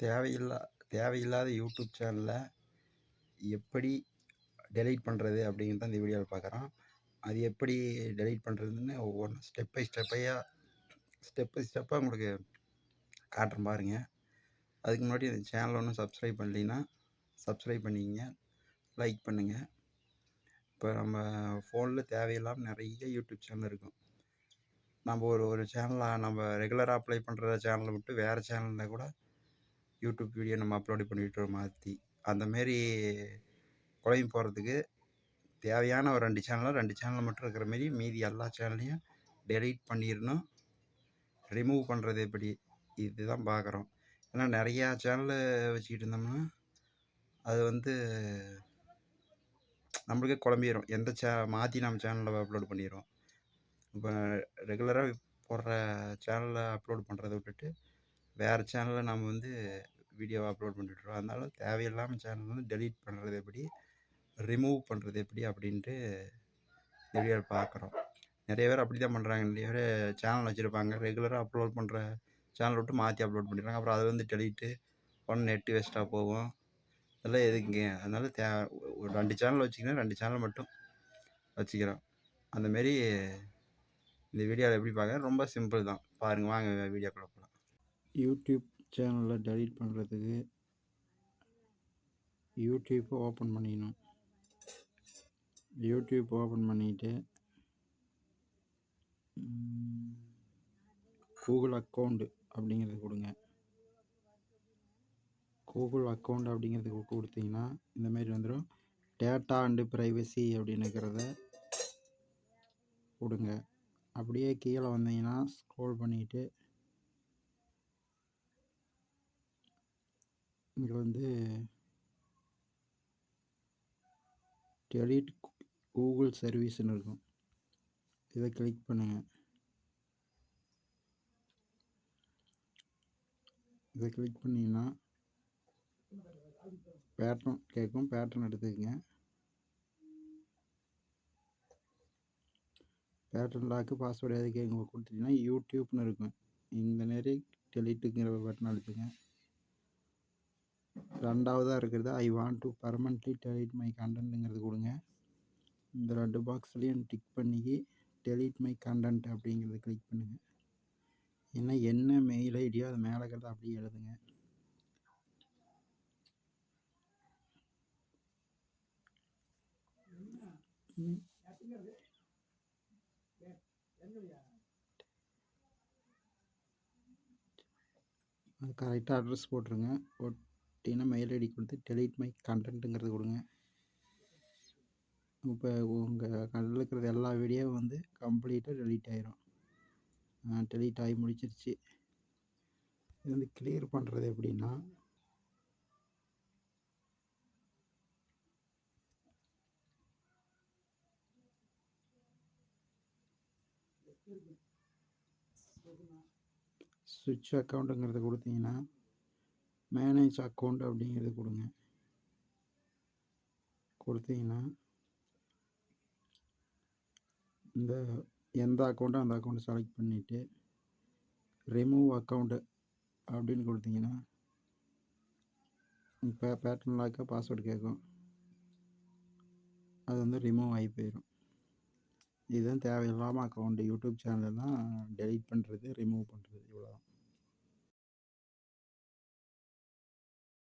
தேவையில்லா தேவையில்லாத யூடியூப் சேனலை எப்படி டெலீட் பண்ணுறது அப்படின்னு தான் இந்த வீடியோவில் பார்க்குறோம். அது எப்படி டெலீட் பண்ணுறதுன்னு ஒவ்வொன்றும் ஸ்டெப் பை ஸ்டெப்பையாக ஸ்டெப் பை ஸ்டெப்பாக உங்களுக்கு காட்டுறேன் பாருங்க. அதுக்கு முன்னாடி இந்த சேனல் ஒன்றும் சப்ஸ்கிரைப் பண்ணலைன்னா சப்ஸ்கிரைப் பண்ணிக்கங்க லைக் பண்ணுங்கள் இப்போ நம்ம ஃபோனில் தேவையில்லாமல் நிறைய யூடியூப் சேனல் இருக்கும். நம்ம ஒரு ஒரு சேனலாக நம்ம ரெகுலராக அப்ளை பண்ணுற சேனலை விட்டு வேறு சேனலில் கூட யூடியூப் வீடியோ நம்ம அப்லோடு பண்ணிவிட்டு மாற்றி அந்தமாரி குழம்பி போகிறதுக்கு தேவையான ஒரு ரெண்டு சேனலாக ரெண்டு சேனல் மட்டும் இருக்கிற மாரி மீதி எல்லா சேனல்லையும் டெலீட் பண்ணிடணும் ரிமூவ் பண்ணுறது எப்படி? இதுதான் பார்க்குறோம் ஏன்னா நிறையா சேனலு வச்சுக்கிட்டு இருந்தோம்னா அது வந்து நம்மளுக்கே குழம்பிடும் எந்த சே மாற்றி நம்ம சேனலில் அப்லோட் பண்ணிடுறோம் இப்போ ரெகுலராக போடுற சேனலில் அப்லோட் பண்ணுறத விட்டுட்டு வேறு சேனலில் நம்ம வந்து வீடியோவை அப்லோட் பண்ணிட்டுருக்கோம். அதனால தேவையில்லாமல் சேனல் வந்து டெலீட் பண்ணுறது எப்படி ரிமூவ் பண்ணுறது எப்படி அப்படின்ட்டு வீடியோ பார்க்குறோம் நிறைய பேர் அப்படி தான் பண்ணுறாங்க நிறைய பேர் சேனல் வச்சுருப்பாங்க. ரெகுலராக அப்லோட் பண்ணுற சேனல் விட்டு மாற்றி அப்லோட் பண்ணிடுறாங்க. அப்புறம் அதை வந்து டெலீட்டு ஒன் நெட்டு வேஸ்ட்டாக போகும். அதெல்லாம் எதுக்குங்க? அதனால தே ஒரு ரெண்டு சேனல் வச்சுக்கணும் ரெண்டு சேனல் மட்டும் வச்சுக்கிறோம். அந்தமாரி இந்த வீடியோவில் எப்படி பார்க்க ரொம்ப சிம்பிள் தான். பாருங்கள் வாங்க வீடியோக்குள்ளே போகலாம் யூடியூப் சேனலில் டெலீட் பண்ணுறதுக்கு யூடியூப்பை ஓப்பன் பண்ணிக்கணும். யூடியூப் ஓப்பன் பண்ணிவிட்டு கூகுள் அக்கௌண்ட் அப்படிங்கிறது கொடுங்க. கூகுள் அக்கௌண்ட் அப்படிங்கிறது கொடுத்தீங்கன்னா இந்தமாரி வந்துடும் டேட்டா அண்டு ப்ரைவசி அப்படின்னு இருக்கிறத கொடுங்க. அப்படியே கீழே வந்தீங்கன்னா ஸ்க்ரோல் பண்ணிவிட்டு இங்கே வந்து டெலிட் கூகுள் சர்வீஸ்னு இருக்கும். இதை கிளிக் பண்ணுங்கள் இதை கிளிக் பண்ணிங்கன்னா பேட்டர்ன் கேட்கும் பேட்டர்ன் எடுத்துக்கங்க. பேட்டர்ன் லாக்கு பாஸ்வேர்டு எதுக்கு கேட்கும் கொடுத்துட்டிங்கன்னா யூடியூப்னு இருக்கும். இந்த நேரம் டெலிட்டுங்கிற பட்டன் அழுத்துங்க ரெண்டாவதாக இருக்கிறது. I want to permanently delete my கண்டென்ட்டுங்கிறது கொடுங்க. இந்த ரெண்டு பாக்ஸ்லேயும் டிக் பண்ணி டெலிட் மை கண்டென்ட் அப்படிங்கிறத கிளிக் பண்ணுங்கள் ஏன்னா என்ன மெயில் ஐடியோ அது மேலே இருக்கிறத அப்படியே எழுதுங்க. கரெக்டாக அட்ரஸ் போட்டுருங்க. அப்படின்னா மெயில் ஐடி கொடுத்து டெலிட் மை கண்டென்ட்டுங்கிறது கொடுங்க. இப்போ உங்கள் கண்ணில் இருக்கிறது எல்லா வீடியோவும் வந்து கம்ப்ளீட்டாக டெலீட் ஆயிரும். டெலீட் ஆகி முடிச்சிருச்சு இது வந்து கிளியர் பண்ணுறது எப்படின்னா சுவிட்ச் அக்கௌண்ட்டுங்கிறத கொடுத்தீங்கன்னா மேனேஜ் அக்கௌண்ட் அப்படிங்கிறது கொடுங்க. கொடுத்தீங்கன்னா இந்த எந்த அக்கௌண்ட்டோ அந்த அக்கௌண்ட்டை செலக்ட் பண்ணிவிட்டு ரிமூவ் அக்கௌண்ட்டு அப்படின்னு கொடுத்தீங்கன்னா இப்போ பேட்டர்ன் லாக்காக பாஸ்வேர்டு கேட்கும் அது வந்து ரிமூவ் ஆகி போயிடும் இதுதான் தேவையில்லாமல் அக்கௌண்ட்டு யூடியூப் சேனல்லாம் டெலீட் பண்ணுறது ரிமூவ் பண்ணுறது இவ்வளோதான்